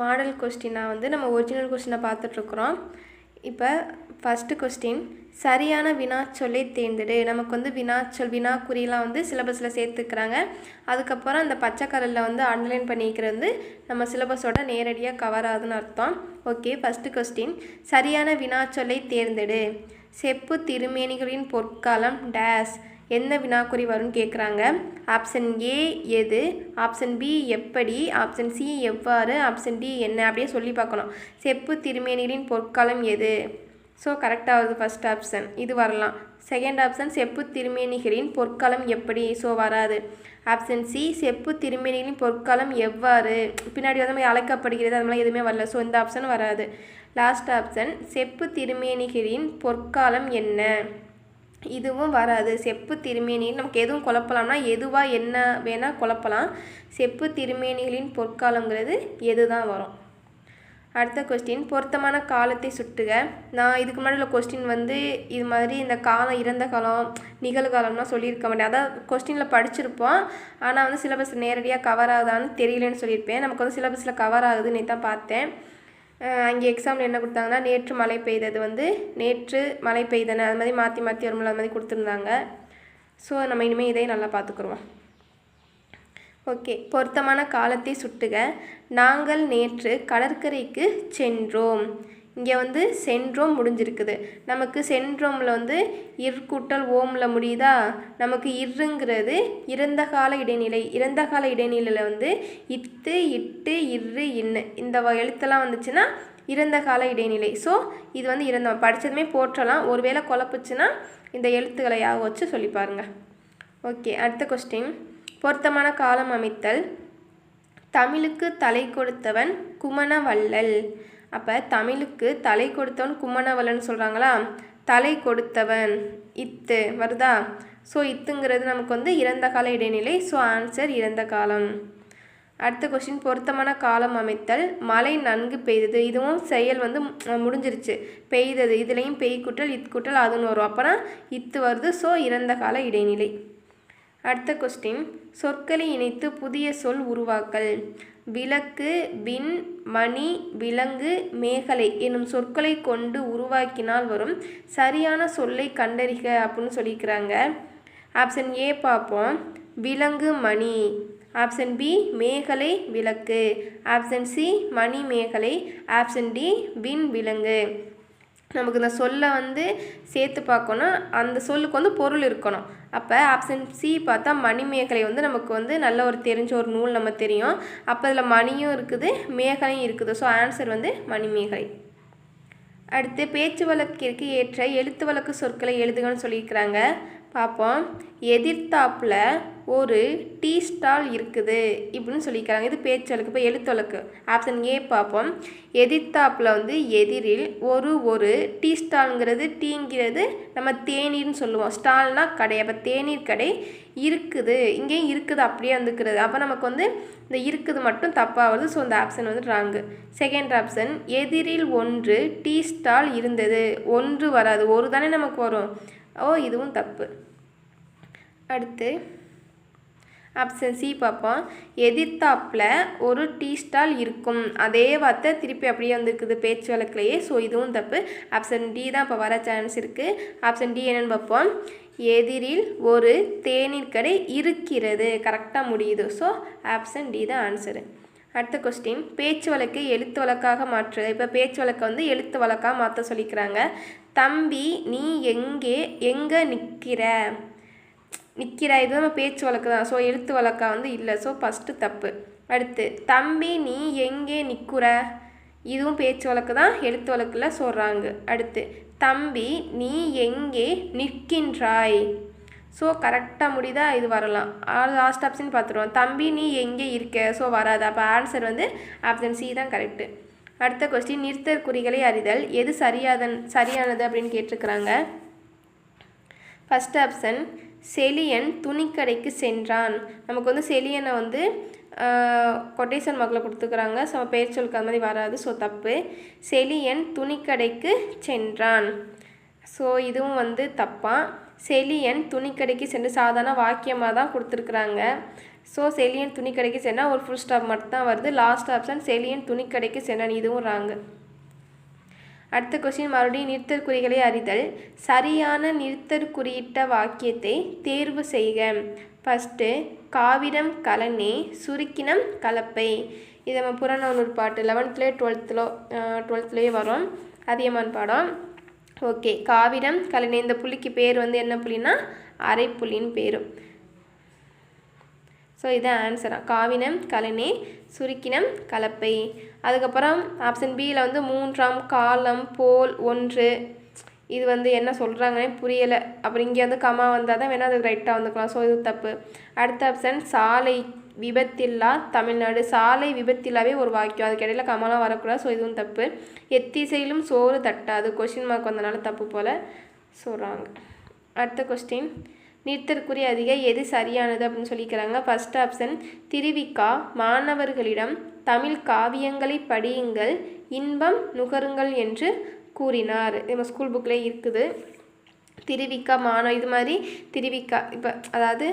Model கொஸ்டினாக வந்து நம்ம original கொஸ்டினை பார்த்துட்ருக்குறோம் இப்போ ஃபஸ்ட்டு கொஸ்டின் சரியான வினாச்சொல்லை தேர்ந்தெடு. நமக்கு வந்து வினாச்சொல் வினாக்குறியெலாம் வந்து சிலபஸில் சேர்த்துக்கிறாங்க. அதுக்கப்புறம் அந்த பச்சை கலரில் வந்து அண்டர்லைன் பண்ணிக்கிறது வந்து நம்ம சிலபஸோட நேரடியாக கவர் ஆகுதுன்னு அர்த்தம். ஓகே ஃபஸ்ட்டு கொஸ்டின் சரியான வினாச்சொல்லை தேர்ந்தெடு. செப்பு திருமேனிகளின் பொற்காலம் டேஸ் என்ன வினாக்குறி வரும்னு கேட்குறாங்க ஆப்ஷன் ஏ எது? ஆப்ஷன் பி எப்படி? ஆப்ஷன் சி எவ்வாறு? ஆப்ஷன் டி என்ன? அப்படியே சொல்லி பார்க்கணும். செப்பு திருமேனிகளின் பொற்காலம் எது? ஸோ கரெக்டாகுது ஃபஸ்ட் ஆப்ஷன் இது வரலாம். செகண்ட் ஆப்ஷன் செப்பு திருமேனிகளின் பொற்காலம் எப்படி? ஸோ வராது. ஆப்ஷன் சி செப்பு திருமேனிகளின் பொற்காலம் எவ்வாறு? பின்னாடி வந்து மாதிரி அழைக்கப்படுகிறது அது மாதிரி எதுவுமே வரல. ஸோ இந்த ஆப்ஷன் வராது. லாஸ்ட் ஆப்ஷன் செப்பு திருமேனிகளின் பொற்காலம் என்ன? இதுவும் வராது. செப்பு திருமேனியில் நமக்கு எதுவும் குழப்பலாம்னா எதுவாக என்ன வேணால் குழப்பலாம். செப்பு திருமேனிகளின் பொற்காலங்கிறது எது தான் வரும். அடுத்த கொஸ்டின் பொருத்தமான காலத்தை சுட்டுக. நான் இதுக்கு முன்னாடி உள்ள கொஸ்டின் வந்து இது மாதிரி இந்த காலம் இறந்த காலம் நிகழ்காலம்லாம் சொல்லியிருக்க மாட்டேன். அதான் கொஸ்டினில் படிச்சிருப்போம். ஆனால் வந்து சிலபஸ் நேரடியாக கவர் ஆகுதான்னு தெரியலன்னு சொல்லியிருப்பேன். நமக்கு வந்து சிலபஸில் கவர் ஆகுதுன்னு தான் பார்த்தேன். அங்கே எக்ஸாமில் என்ன கொடுத்தாங்கன்னா நேற்று மழை பெய்தது வந்து நேற்று மழை பெய்தன அது மாதிரி மாற்றி மாற்றி வரும்ல அது மாதிரி கொடுத்துருந்தாங்க. ஸோ நம்ம இனிமேல் இதையும் நல்லா பார்த்துக்குருவோம் ஓகே பொருத்தமான காலத்தை சுட்டுக. நாங்கள் நேற்று கடற்கரைக்கு சென்றோம். இங்கே வந்து சென்ட்ரோம் முடிஞ்சிருக்குது. நமக்கு சென்ட்ரோமில் வந்து இற்கூட்டல் ஓமில் முடியுதா? நமக்கு இருங்கிறது இறந்த கால இடைநிலை. இறந்த கால இடைநிலையில் வந்து இத்து இட்டு இரு இன்னு. இந்த வ- எழுத்தெல்லாம் வந்துச்சுன்னா இறந்த கால இடைநிலை. ஸோ இது வந்து இறந்த படித்ததுமே போற்றலாம். ஒருவேளை குழப்புச்சுன்னா இந்த எழுத்துக்களை யாக வச்சு சொல்லி பாருங்க. ஓகே அடுத்த கொஸ்டின் பொருத்தமான காலம் அமைத்தல். தமிழுக்கு தலை கொடுத்தவன் குமண வள்ளல். அப்போ தமிழுக்கு தலை கொடுத்தவன் குமணவள்ளன் சொல்கிறாங்களா தலை கொடுத்தவன். இத்து வருதா? ஸோ இத்துங்கிறது நமக்கு வந்து இறந்த கால இடைநிலை. ஸோ ஆன்சர் இறந்த காலம். அடுத்த கொஸ்டின் பொருத்தமான காலம் அமைத்தல். மழை நன்கு பெய்தது. இதுவும் செயல் வந்து முடிஞ்சிருச்சு. பெய்தது. இதுலேயும் பெய் குட்டல் இத் குட்டல் அதுன்னு வரும். அப்போனா இத்து வருது. ஸோ இறந்த கால இடைநிலை. அடுத்த கொஸ்டின் சொற்களை இணைத்து புதிய சொல் உருவாக்கல். விளக்கு பின் மணி விலங்கு மேகலை என்னும் சொற்களை கொண்டு உருவாக்கினால் வரும் சரியான சொல்லை கண்டறிக அப்படின்னு சொல்லிக்கிறாங்க ஆப்ஷன் ஏ பார்ப்போம். விலங்கு மணி. ஆப்ஷன் பி மேகலை விளக்கு. ஆப்ஷன் சி மணி மேகலை. ஆப்ஷன் டி விண் விலங்கு. நமக்கு இந்த சொல்லை வந்து சேர்த்து பார்க்கணும் அந்த சொல்லுக்கு வந்து பொருள் இருக்கணும். அப்போ ஆப்ஷன் சி பார்த்தா மணிமேகலை வந்து நமக்கு வந்து நல்ல ஒரு தெரிஞ்ச ஒரு நூல் நம்ம தெரியும். அப்போ அதில் மணியும் இருக்குது மேகலையும் இருக்குது. ஸோ ஆன்சர் வந்து மணிமேகலை. அடுத்து பேச்சு வழக்கிற்கு ஏற்ற எழுத்து வழக்கு சொற்களை எழுதுகன்னு சொல்லியிருக்கிறாங்க. பார்ப்போம் எதிர்த்தாப்பில் ஒரு டீ ஸ்டால் இருக்குது இப்படின்னு சொல்லியிருக்காங்க. இது பேச்சளவுக்கு இப்போ எழுத்து ஆப்ஷன் ஏ பார்ப்போம் எதிர்த்தாப்பில் வந்து எதிரில் ஒரு ஒரு டீ ஸ்டால்ங்கிறது டீங்கிறது நம்ம தேநீர்னு சொல்லுவோம். ஸ்டால்னால் கடை. அப்போ தேநீர் கடை இருக்குது. இங்கேயும் இருக்குது அப்படியே வந்துக்கிறது. அப்போ நமக்கு வந்து இந்த இருக்குது மட்டும் தப்பாக வருது. ஸோ இந்த ஆப்ஷன் வந்து ராங்கு செகண்ட் ஆப்ஷன் எதிரில் ஒன்று டீ ஸ்டால் இருந்தது. ஒன்று வராது. ஒரு தானே நமக்கு வரும். ஓ இதுவும் தப்பு. அடுத்து ஆப்ஷன் சி பார்ப்போம். எதிர்த்தாப்பில் ஒரு டீ ஸ்டால் இருக்கும். அதே வார்த்தை திருப்பி அப்படியே வந்துருக்குது பேச்சு வழக்கிலேயே. ஸோ இதுவும் தப்பு. ஆப்ஷன் டி தான் இப்போ வர சான்ஸ் இருக்குது ஆப்ஷன் டி என்னன்னு பார்ப்போம். எதிரில் ஒரு தேநீர் கடை இருக்கிறது. கரெக்டாக முடியுது. ஸோ ஆப்ஷன் டி தான் ஆன்சரு அடுத்த கொஸ்டின் பேச்சு வழக்கை எழுத்து வழக்காக மாற்று இப்போ பேச்சு வழக்கை வந்து எழுத்து வழக்காக மாற்ற சொல்லிக்கிறாங்க. தம்பி நீ எங்கே எங்கே நிற்கிற நிற்கிற இது நம்ம பேச்சு வழக்கு தான். ஸோ எழுத்து வழக்கா வந்து இல்லை. ஸோ ஃபஸ்ட்டு தப்பு. அடுத்து தம்பி நீ எங்கே நிற்குற இதுவும் பேச்சு வழக்கு தான். எழுத்து வழக்கில் சொல்கிறாங்க அடுத்து தம்பி நீ எங்கே நிற்கின்றாய்? ஸோ கரெக்டாக முடிதா இது வரலாம். லாஸ்ட் ஆப்ஷன் பார்த்துருவோம் தம்பி நீ எங்கே இருக்க? ஸோ வராது? அப்போ ஆன்சர் வந்து ஆப்ஷன் சி தான் கரெக்டு அடுத்த கொஸ்டின் நிறுத்தற் குறிகளை அறிதல். எது சரியாதன் சரியானது அப்படின்னு கேட்டிருக்கிறாங்க. ஃபஸ்ட் ஆப்ஷன் செலியன் துணிக்கடைக்கு சென்றான். நமக்கு வந்து செலியனை வந்து கொட்டேஷன் மார்க்கில் கொடுத்துக்கிறாங்க. ஸோ பெயர் சொல்லுக்கு அது மாதிரி வராது. ஸோ தப்பு. செலியன் துணிக்கடைக்கு சென்றான். ஸோ இதுவும் வந்து தப்பாக செலியன் துணிக்கடைக்கு சென்று சாதாரண வாக்கியமாக தான் கொடுத்துருக்குறாங்க. ஸோ செலியன் துணிக்கடைக்கு சென்னால் சென்றால் ஒரு ஃபுல் ஸ்டாப் மட்டும் தான் வருது லாஸ்ட் ஆப்ஷன் செலியன் துணிக்கடைக்கு சென்னன் இதுவும் ராங்கு. அடுத்த கொஸ்டின் மறுபடியும் நிறுத்தற்குறிகளை அறிதல். சரியான நிறுத்தற்குறியிட்ட வாக்கியத்தை தேர்வு செய்க. ஃபஸ்ட்டு காவிடம் கலனே சுருக்கினம் கலப்பை. இது நம்ம புறநானூறு பாட்டு லெவன்த்துலேயே டுவெல்த்தில் டுவெல்த்துலேயே வரும். அதியமான் பாடம். ஓகே. காவிரம் கலனே இந்த புள்ளிக்கு பேர் வந்து என்ன புள்ளினா அரைப்புள்ளின்னு பேரும் ஸோ இதான் ஆன்சராக காவினம் கலனே சுருக்கினம் கலப்பை. அதுக்கப்புறம் ஆப்ஷன் பியில் வந்து மூன்றாம் காலம் போல் ஒன்று. இது வந்து என்ன சொல்கிறாங்கன்னே புரியலை. அப்புறம் இங்கே வந்து கமா வந்தால் தான் வேணால் அது ரைட்டாக வந்துக்கலாம். ஸோ இது தப்பு. அடுத்த ஆப்ஷன் சாலை விபத்தில்லா தமிழ்நாடு. சாலை விபத்தில்லாவே ஒரு வாக்கியம் அதுக்கு இடையில கமாலாம் வரக்கூடாது. ஸோ இதுவும் தப்பு. எத்திசையிலும் சோறு தட்டாது. கொஷின் மார்க் வந்தனால தப்பு போல் சொல்கிறாங்க அடுத்த கொஸ்டின் நிறுத்தற்குரிய அதிக எது சரியானது அப்படின்னு சொல்லிக்கிறாங்க. First option Thiru Vi Ka. மாணவர்களிடம் தமிழ் காவியங்களை படியுங்கள். இன்பம் நுகருங்கள் என்று கூறினார். நம்ம ஸ்கூல் புக்கில் இருக்குது. திருவிக்கா மாணவ இது மாதிரி திருவிக்கா இப்போ அதாவது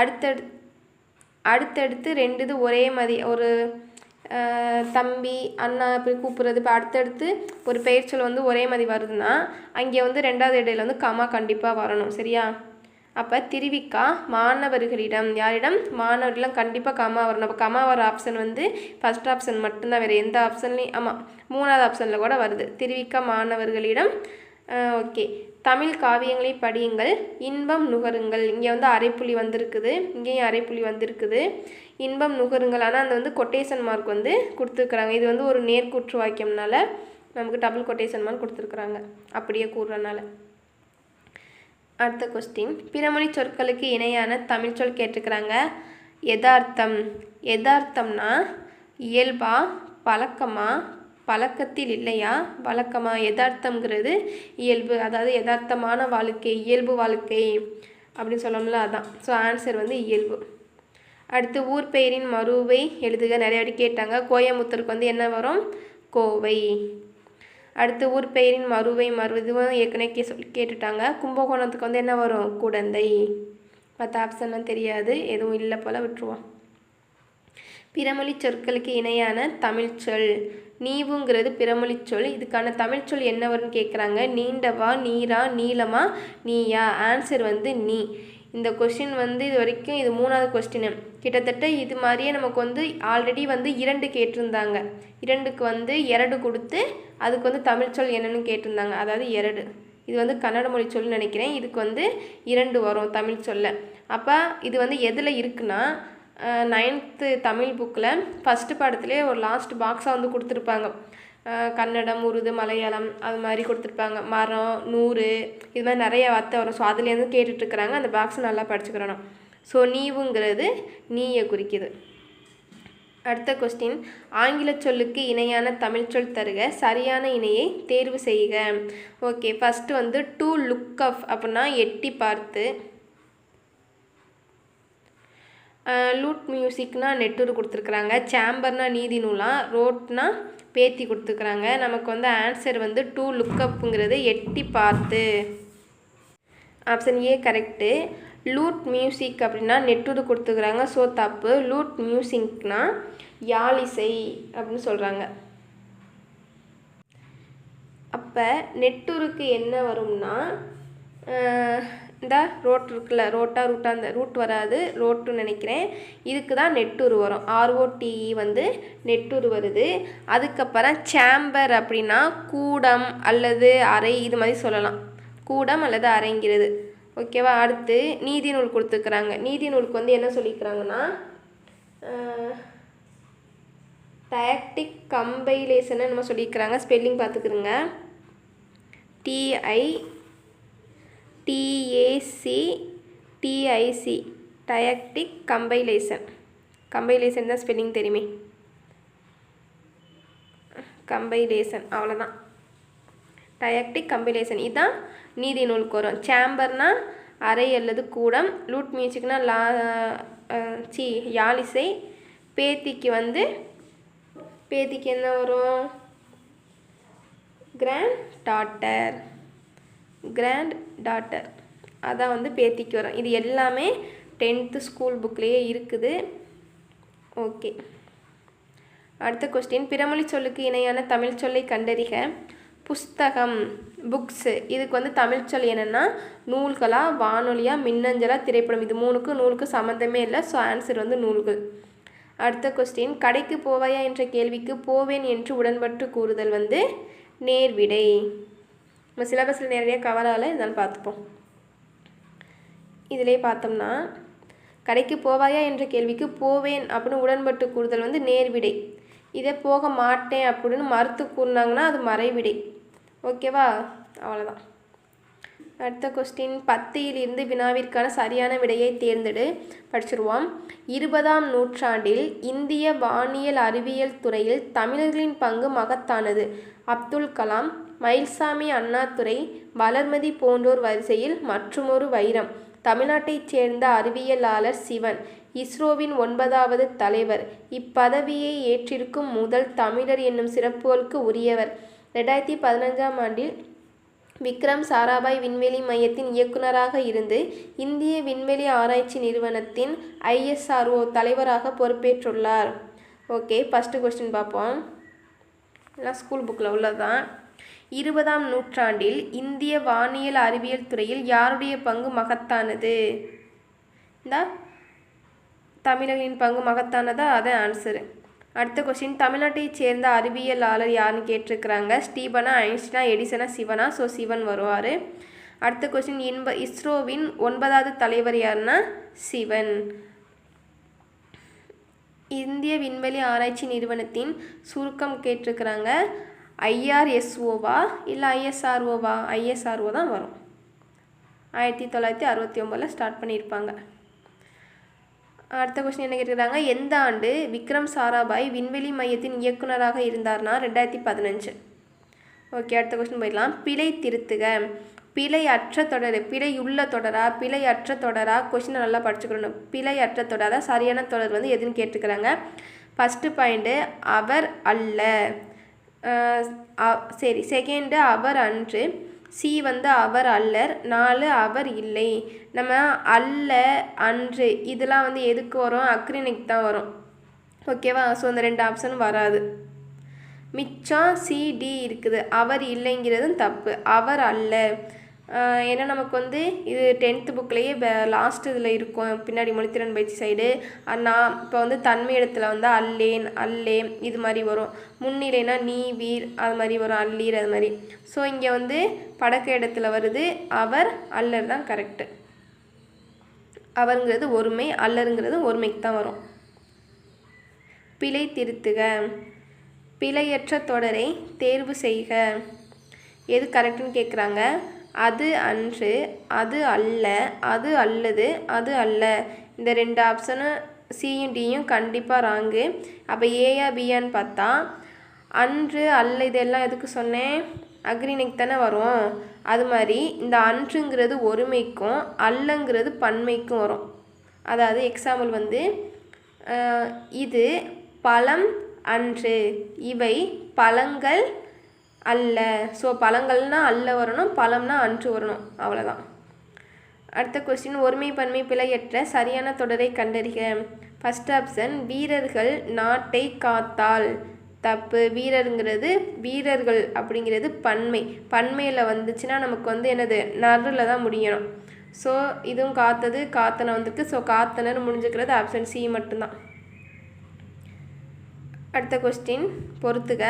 அடுத்தடு அடுத்தடுத்து ரெண்டு இது ஒரே மாதிரி ஒரு தம்பி அண்ணா இப்படி கூப்பிட்றது இப்போ அடுத்தடுத்து ஒரு பெயர்ச்சொல் வந்து ஒரே மாதிரி வருதுன்னா அங்கே வந்து ரெண்டாவது இடையில வந்து கமா கண்டிப்பாக வரணும் சரியா? அப்போ திருவிக்கா மாணவர்களிடம் யாரிடம்? மாணவர்களிடம் கண்டிப்பாக கமா வரணும். அப்போ கமா வர ஆப்ஷன் வந்து ஃபஸ்ட் ஆப்ஷன் மட்டும்தான் வேறு எந்த ஆப்ஷன்லையும் ஆமாம் மூணாவது ஆப்ஷனில் கூட வருது. திருவிக்கா மாணவர்களிடம் ஓகே. தமிழ் காவியங்களை படியுங்கள். இன்பம் நுகருங்கள். இங்கே வந்து அரைப்புள்ளி வந்திருக்குது. இங்கேயும் அரைப்புள்ளி வந்திருக்குது. இன்பம் நுகருங்கள். ஆனால் அந்த வந்து கொட்டேஷன் மார்க் வந்து கொடுத்துருக்குறாங்க. இது வந்து ஒரு நேர்கூற்று வாக்கியம்னால நமக்கு டபுள் கொட்டேஷன் மார்க் கொடுத்துருக்குறாங்க. அப்படியே கூறுறனால அடுத்த கொஸ்டின் பிறமொழி சொற்களுக்கு இணையான தமிழ் சொல் கேட்டிருக்கிறாங்க. எதார்த்தம் எதார்த்தம்னா இயல்பா பழக்கமாக பழக்கத்தில் இல்லையா? வழக்கமாக யதார்த்தம்ங்கிறது இயல்பு. அதாவது யதார்த்தமான வாழ்க்கை இயல்பு வாழ்க்கை அப்படின்னு சொல்லணும்ல அதான். ஸோ ஆன்சர் வந்து இயல்பு. அடுத்து ஊர் பெயரின் மறுவை எழுதுக. நிறைய வாட்டி கேட்டாங்க. கோயம்புத்தூருக்கு வந்து என்ன வரும்? கோவை. அடுத்து ஊர் பெயரின் மறுவை மறு இதுவும் ஏற்கனவே கே சொல்லி கேட்டுட்டாங்க. கும்பகோணத்துக்கு வந்து என்ன வரும்? குடந்தை. மற்ற ஆப்ஷன்லாம் தெரியாது. எதுவும் இல்லை போல் விட்டுருவோம். பிறமொழி சொற்களுக்கு இணையான தமிழ்ச்சொல் நீவுங்கிறது பிறமொழி சொல். இதுக்கான தமிழ்ச்சொல் என்ன வரும்னு கேட்குறாங்க நீண்டவா நீரா நீளமா நீயா? ஆன்சர் வந்து நீ. இந்த கொஸ்டின் வந்து இது வரைக்கும் இது மூணாவது கொஸ்டின் கிட்டத்தட்ட இது மாதிரியே நமக்கு வந்து ஆல்ரெடி வந்து இரண்டு கேட்டிருந்தாங்க. இரண்டுக்கு வந்து எரடு கொடுத்து அதுக்கு வந்து தமிழ்ச்சொல் என்னன்னு கேட்டிருந்தாங்க. அதாவது எரடு இது வந்து கன்னட மொழி சொல்லு நினைக்கிறேன். இதுக்கு வந்து இரண்டு வரும் தமிழ் சொல்ல. அப்போ இது வந்து எதில் இருக்குன்னா நைன்த்து தமிழ் புக்கில் ஃபஸ்ட்டு படத்துலேயே ஒரு லாஸ்ட் பாக்ஸாக வந்து கொடுத்துருப்பாங்க. கன்னடம் உருது மலையாளம் அது மாதிரி கொடுத்துருப்பாங்க. மரம் நூறு இது மாதிரி நிறைய வார்த்தை வரும். ஸோ அதுலேருந்து கேட்டுட்ருக்குறாங்க. அந்த பாக்ஸை நல்லா படிச்சுக்கிறோம் ஸோ நீவுங்கிறது நீயை குறிக்குது. அடுத்த கொஸ்டின் ஆங்கில சொல்லுக்கு இணையான தமிழ் சொல் தருக. சரியான இணையை தேர்வு செய்க. ஓகே ஃபஸ்ட்டு வந்து டூ லுக் அப் அப்படின்னா எட்டி பார்த்து லூட் மியூசிக்னா நெட்டூர் கொடுத்துருக்குறாங்க சேம்பர்னா நீதி நூலாம் ரோட்னா பேத்தி கொடுத்துருக்குறாங்க. நமக்கு வந்து ஆன்சர் வந்து டூ லுக்கப்புங்கிறது எட்டி பார்த்து. Option A correct lute music அப்படின்னா நெட்டூர் கொடுத்துருக்குறாங்க ஸோ தப்பு. லூட் மியூசிக்னா யாழிசை அப்படின்னு சொல்கிறாங்க அப்போ நெட்டூருக்கு என்ன வரும்னா இந்த ரோட் இருக்குல்ல ரோட்டா ரூட்டாக அந்த ரூட் வராது. ரோட்டுன்னு நினைக்கிறேன். இதுக்கு தான் நெட்டூர் வரும். ஆர்ஓடிஇ வந்து நெட்டூர் வருது. அதுக்கப்புறம் சேம்பர் அப்படின்னா கூடம் அல்லது அறை இது மாதிரி சொல்லலாம். கூடம் அல்லது அறைங்கிறது. ஓகேவா அடுத்து நீதி நூல் கொடுத்துருக்குறாங்க. நீதி நூலுக்கு வந்து என்ன சொல்லியிருக்கிறாங்கன்னா டயக்டிக் கம்பைலேஷன்னு நம்ம சொல்லியிருக்கிறாங்க spelling பார்த்துக்குறோங்க D I D A C D I C didactic compilation compilation தான் ஸ்பெல்லிங் தெரியுமே. கம்பைலேஷன் அவ்வளோதான் டயக்டிக் கம்பைலேஷன் இதுதான் நீதி நூலுக்கு வரும் சேம்பர்னா அறை அல்லது கூடம் லூட் மியூசிக்னா லா சி யாழிசை பேத்திக்கு வந்து பேத்திக்கு என்ன வரும்? கிராண்ட் டாட்டர் கிராண்ட் டாட்டர் அதான் வந்து பேத்திக்கு வரும். இது எல்லாமே டென்த்து ஸ்கூல் புக்லேயே இருக்குது. ஓகே அடுத்த கொஸ்டின் பிறமொழி சொல்லுக்கு இணையான தமிழ் சொல்லை கண்டறிக. புஸ்தகம் புக்ஸு இதுக்கு வந்து தமிழ் சொல் என்னென்னா நூல்களாக வானொலியாக மின்னஞ்சலாக திரைப்படம். இது மூணுக்கும் நூலுக்கு சம்மந்தமே இல்லை. ஸோ ஆன்சர் வந்து நூல்கள். அடுத்த கொஸ்டின் கடைக்கு போவாயா என்ற கேள்விக்கு போவேன் என்று உடன்பட்டு கூறுதல் வந்து நேர்விடை. நம்ம சிலபஸில் நேரடியாக கவர் ஆகலை இருந்தாலும் பார்த்துப்போம். இதிலே பார்த்தோம்னா கடைக்கு போவாயா என்ற கேள்விக்கு போவேன் அப்படின்னு உடன்பட்டு கூறுதல் வந்து நேர்விடை. இதே போக மாட்டேன் அப்படின்னு மறுத்து கூறினாங்கன்னா அது மறைவிடை. ஓகேவா? அவ்வளோதான் அடுத்த கொஸ்டின் பத்தியில் இருந்து வினாவிற்கான சரியான விடையை தேர்ந்தெடு. படிச்சிருவோம். இருபதாம் நூற்றாண்டில் இந்திய வானியல் அறிவியல் துறையில் தமிழர்களின் பங்கு மகத்தானது. அப்துல் கலாம் மயில்சாமி அண்ணாதுரை வளர்மதி போன்றோர் வரிசையில் மற்றுமொரு வைரம். தமிழ்நாட்டைச் சேர்ந்த அறிவியலாளர் சிவன் இஸ்ரோவின் ஒன்பதாவது தலைவர். இப்பதவியை ஏற்றிருக்கும் முதல் தமிழர் என்னும் சிறப்புகளுக்கு உரியவர். ரெண்டாயிரத்தி பதினஞ்சாம் ஆண்டில் விக்ரம் சாராபாய் விண்வெளி மையத்தின் இயக்குநராக இருந்து இந்திய விண்வெளி ஆராய்ச்சி நிறுவனத்தின் ஐஎஸ்ஆர்ஓ தலைவராக பொறுப்பேற்றுள்ளார். ஓகே ஃபஸ்ட்டு கொஸ்டின் பார்ப்போம். எல்லாம் ஸ்கூல் புக்கில் உள்ளதான் இருபதாம் நூற்றாண்டில் இந்திய வானியல் அறிவியல் துறையில் யாருடைய பங்கு மகத்தானது? இந்த தமிழர்களின் பங்கு மகத்தானதா? அதான் ஆன்சரு அடுத்த கொஸ்டின் தமிழ்நாட்டைச் சேர்ந்த அறிவியலாளர் யாருன்னு கேட்டிருக்கிறாங்க. ஸ்டீபனா ஐன்ஸ்டினா எடிசனா சிவனா? ஸோ சிவன் வருவார். அடுத்த கொஸ்டின் இன்ப இஸ்ரோவின் ஒன்பதாவது தலைவர் யாருன்னா? சிவன். இந்திய விண்வெளி ஆராய்ச்சி நிறுவனத்தின் சுருக்கம் கேட்டிருக்கிறாங்க. ஐஆர்எஸ்ஓவா இல்லை ஐஎஸ்ஆர்ஓவா? ஐஎஸ்ஆர்ஓ தான் வரும். ஆயிரத்தி தொள்ளாயிரத்தி அறுபத்தி ஒம்பதில் ஸ்டார்ட் பண்ணியிருப்பாங்க. அடுத்த கொஸ்டின் என்ன கேட்டுக்கிறாங்க எந்த ஆண்டு விக்ரம் சாராபாய் விண்வெளி மையத்தின் இயக்குனராக இருந்தார்னா? ரெண்டாயிரத்தி பதினஞ்சு. ஓகே அடுத்த கொஸ்டின் போயிடலாம். பிழை திருத்துக. பிழை அற்ற தொடர் பிழை உள்ள தொடரா? பிழை அற்ற தொடரா? கொஸ்டினை நல்லா படிச்சுக்கணும். பிழை அற்ற தொடரா சரியான தொடர் வந்து எதுன்னு கேட்டுக்கிறாங்க ஃபஸ்ட்டு பாயிண்ட்டு அவர் அல்ல. சரி செகண்டு அவர் அன்று சி வந்து அவர் அல்லர் நாலு அவர் இல்லை. நம்ம அல்ல அன்று இதெல்லாம் வந்து எதுக்கு வரும்? அக்ரினிக் தான் வரும். ஓகேவா ஸோ இந்த ரெண்டு ஆப்ஷனும் வராது. மிச்சம் சிடி இருக்குது. அவர் இல்லைங்கிறதும் தப்பு. அவர் அல்ல. ஏன்னா நமக்கு வந்து இது டென்த்து புக்லேயே லாஸ்ட் இதில் இருக்கும். பின்னாடி மொழித்திறன் பயிற்சி சைடு நான் இப்போ வந்து தன்மை இடத்துல வந்து அல்லேன் அல்லே இது மாதிரி வரும். முன்னிலைனா நீ வீர் அது மாதிரி வரும். அல்லீர் அது மாதிரி. ஸோ இங்கே வந்து படக்க இடத்துல வருது. அவர் அல்லர் தான் கரெக்டு அவருங்கிறது ஒருமை அல்லருங்கிறது ஒருமைக்கு தான் வரும். பிழை திருத்துக. பிழையற்ற தொடரை தேர்வு செய்க. எது கரெக்டுன்னு கேட்குறாங்க அது அன்று அது அல்ல அது அல்லது அது அல்ல. இந்த ரெண்டு ஆப்ஷனும் சியும் டியும் கண்டிப்பாக ராங்கு. அப்போ ஏயா பியான்னு பார்த்தா அன்று அல்ல இதெல்லாம் எதுக்கு சொன்னேன்? அக்ரினிக் தானே வரும். அது மாதிரி இந்த அன்றுங்கிறது ஒருமைக்கும் அல்லங்கிறது பன்மைக்கும் வரும். அதாவது எக்ஸாம்பிள் வந்து இது பழம் அன்று. இவை பழங்கள் அல்ல. ஸோ பழங்கள்னா அல்ல வரணும் பழம்னா அன்று வரணும். அவ்வளோதான் அடுத்த கொஸ்டின் ஒருமை பன்மை பிழையற்ற சரியான தொடரை கண்டறிக. ஃபஸ்ட் ஆப்ஷன் வீரர்கள் நாட்டை காத்தால். தப்பு. வீரருங்கிறது வீரர்கள் அப்படிங்கிறது பன்மை. பன்மையில் வந்துச்சுன்னா நமக்கு வந்து என்னது? நறுல தான் முடியணும். ஸோ இதுவும் காத்தது காத்தனை வந்திருக்கு. ஸோ காத்தனர் முடிஞ்சுக்கிறது ஆப்ஷன் சி மட்டும்தான். அடுத்த கொஸ்டின் பொறுத்துக்க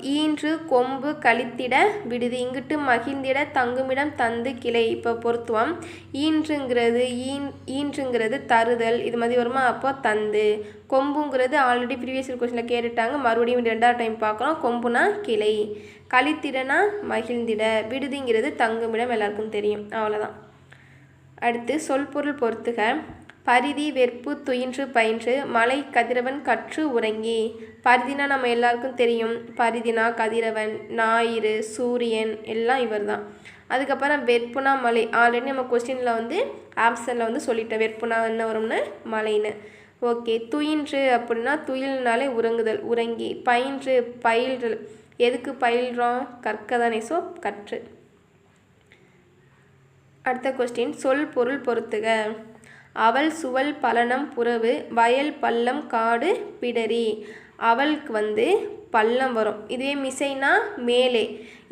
ஈன்று கொம்பு கழித்திட விடுதி. இங்கிட்டு மகிழ்ந்திட தங்குமிடம் தந்து கிளை. இப்போ பொருத்துவம். ஈன்றுங்கிறது ஈன் ஈன்றுங்கிறது தருதல். இது மாதிரி வருமா? அப்போ தந்து. கொம்புங்கிறது ஆல்ரெடி ப்ரீவியஸ் கொஸ்டினில் கேட்டுட்டாங்க. மறுபடியும் ரெண்டாவது டைம் பார்க்குறோம். கொம்புனா கிளை. கழித்திடனா மகிழ்ந்திட. விடுதிங்கிறது தங்குமிடம் எல்லாருக்கும் தெரியும். அவ்வளோதான் அடுத்து சொல் பொருள் பொறுத்துக பரிதி வெற்பு துயின்று பயின்று மலை கதிரவன் கற்று உறங்கி. பரிதினா நம்ம எல்லாருக்கும் தெரியும். பரிதினா கதிரவன் ஞாயிறு சூரியன் எல்லாம் இவர் தான் அதுக்கப்புறம் வெற்புனா மலை. ஆல்ரெடி நம்ம கொஸ்டினில் வந்து ஆப்ஷனில் வந்து சொல்லிட்டேன் வெற்புனா என்ன வரும்னு? மலைன்னு. ஓகே துயின்று அப்படின்னா துயில்னாலே உறங்குதல் உறங்கி. பயின்று பயில்றல். எதுக்கு பயில்றோம்? கற்க தானே ஸோ கற்று. அடுத்த கொஸ்டின் சொல் பொருள் பொறுத்துக அவள் சுவல் பலனம் புறவு வயல் பள்ளம் காடு பிடரி. அவளுக்கு வந்து பள்ளம் வரும். இதுவே மிசைனா மேலே.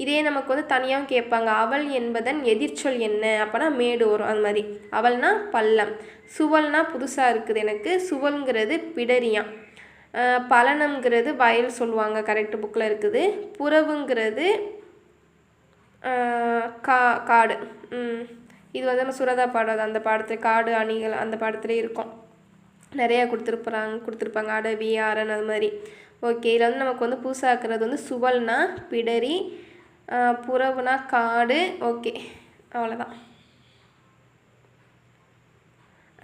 இதே நமக்கு வந்து தனியாகவும் கேட்பாங்க. அவள் என்பதன் எதிர்ச்சொல் என்ன? அப்போனா மேடு வரும். அது மாதிரி. அவள்னா பள்ளம். சுவல்னா புதுசாக இருக்குது எனக்கு. சுவல்ங்கிறது பிடரியாம் பலனம்ங்கிறது வயல் சொல்லுவாங்க. கரெக்ட் புக்கில் இருக்குது. புறவுங்கிறது கா காடு. இது வந்து நம்ம சுரதா பாடாது அந்த பாடத்தில் காடு அணிகள் அந்த பாடத்துல இருக்கும். நிறையா கொடுத்துருப்பாங்க கொடுத்துருப்பாங்க. அடவி விஆரன் அது மாதிரி. ஓகே இதில் வந்து நமக்கு வந்து பூசாக்குறது வந்து சுவல்னா பிடரி புறவுனா காடு. ஓகே அவ்வளோதான்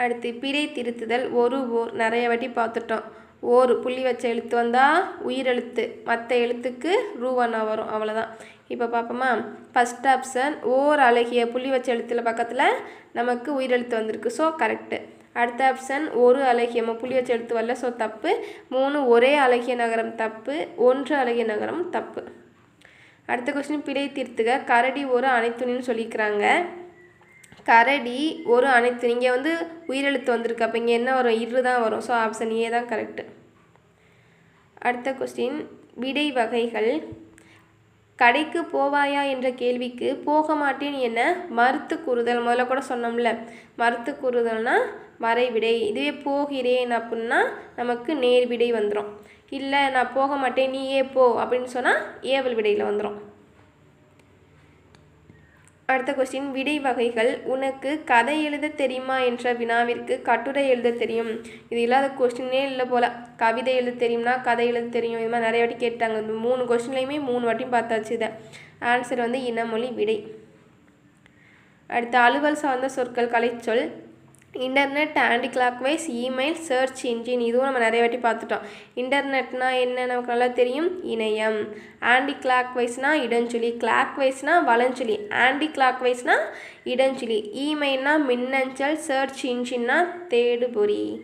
அடுத்து பிழை திருத்துதல். ஒரு ஓர். நிறைய வாட்டி பார்த்துட்டோம். ஓர் புள்ளி வச்ச எழுத்து வந்தால் உயிரெழுத்து மற்ற எழுத்துக்கு ரூவனா வரும். அவ்வளோதான் இப்போ பார்ப்போமா ஃபஸ்ட் ஆப்ஷன் ஓர் அழகிய புள்ளி வச்ச எழுத்தில் பக்கத்தில் நமக்கு உயிரெழுத்து வந்திருக்கு. ஸோ கரெக்டு அடுத்த ஆப்ஷன் ஒரு அழகிய புள்ளி வச்ச எழுத்து வரல. ஸோ தப்பு. மூணு ஒரே அழகிய நகரம் தப்பு. ஒன்று அழகிய நகரம் தப்பு. அடுத்த கொஸ்டின் பிழை தீர்த்துக. கரடி ஒரு அனைத்துணின்னு சொல்லிக்கிறாங்க. கரடி ஒரு அனைத்து இங்கே வந்து உயிரெழுத்து வந்திருக்கு. அப்போ இங்கே என்ன வரும்? இரு தான் வரும். ஸோ ஆப்ஷன் ஏ தான் கரெக்டு அடுத்த கொஸ்டின் விடை வகைகள் கடைக்கு போவாயா என்ற கேள்விக்கு போக மாட்டேன் என மறுத்து கூறுதல். முதல்ல கூட சொன்னோம்ல. மறுத்து கூறுதல்னா மறைவிடை. இதுவே போகிறேன் அப்படின்னா நமக்கு நேர்விடை வந்துடும் இல்லை நான் போக மாட்டேன் நீ ஏ போ அப்படின்னு சொன்னால் ஏவல் விடையில் வந்துடும் அடுத்த கொஸ்டின் விடை வகைகள் உனக்கு கதை எழுத தெரியுமா என்ற வினாவிற்கு கட்டுரை எழுத தெரியும். இது இல்லாத கொஸ்டினே இல்லை போல். கவிதை எழுத தெரியும்னா கதை எழுத தெரியும். இது மாதிரி நிறைய வாட்டி கேட்டாங்க. இந்த மூணு கொஸ்டின்லையுமே மூணு வாட்டியும் பார்த்தாச்சு இதை. ஆன்சர் வந்து இனமொழி விடை. அடுத்து அலுவல் சார்ந்த சொற்கள் கலைச்சொல். Internet anti clockwise email search engine இதுவும் நம்ம நிறைய வாட்டி பார்த்துட்டோம். இன்டர்நெட்னா என்ன? நமக்கு நல்லா தெரியும். இணையம். ஆன்டி கிளாக்வைஸ்னா இடஞ்சொலி. கிளாக்வைஸ்னா வளஞ்சொலி ஆன்டி கிளாக்வைஸ்னா இடஞ்சொலி. இமெயில்னா மின்னஞ்சல் சர்ச் இன்ஜின்னா தேடுபொறி.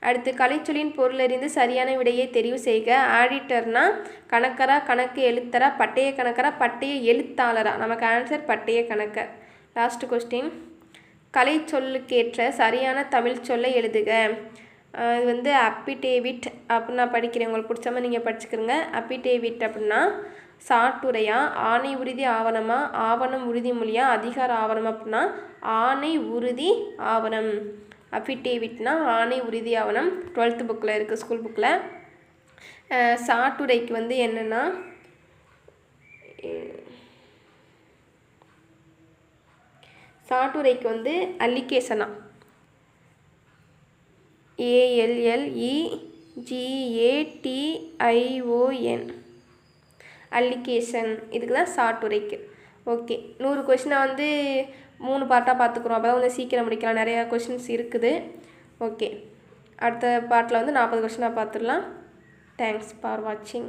அடுத்து கலைச்சொலியின் பொருளறிந்து சரியான விடையை தெரிவு செய்க. ஆடிட்டர்னா கணக்கரா கணக்கு எழுத்தரா பட்டய கணக்கரா பட்டய எழுத்தாளரா. நமக்கு ஆன்சர் பட்டய கணக்கர் லாஸ்ட் கொஸ்டின் கலை சொல்லுக்கேற்ற சரியான தமிழ் சொல்லை எழுதுக. இது வந்து அப்பிடேவிட் அப்படின்னு நான் படிக்கிறேன். உங்களுக்கு பிடிச்ச மாதிரி நீங்கள் படிச்சுக்கிறங்க அப்பிடேவிட் அப்படின்னா சாட்டுரையா ஆணை உறுதி ஆவணமா ஆவணம் உறுதிமொழியா அதிகார ஆவணம் அப்படின்னா ஆணை உறுதி ஆவணம். அஃபிடேவிட்னா ஆணை உறுதி ஆவணம். டுவெல்த்து புக்கில் இருக்குது ஸ்கூல் புக்கில். சாட்டுரைக்கு வந்து என்னென்னா சாட்டுரைக்கு வந்து அல்லிகேசனா. ஏஎல்எல்இ ஜிஏடிஐஓஎன் அல்லிகேஷன் இதுக்கு தான் சாட்டுரைக்கு. ஓகே நூறு கொஷினை வந்து மூணு பார்ட்டாக பார்த்துக்குறோம். அப்போ தான் வந்து சீக்கிரம் முடிக்கலாம். நிறையா கொஷின்ஸ் இருக்குது. ஓகே அடுத்த பார்ட்டில் வந்து நாற்பது கொஷினாக பார்த்துடலாம். தேங்க்ஸ் ஃபார் வாட்சிங்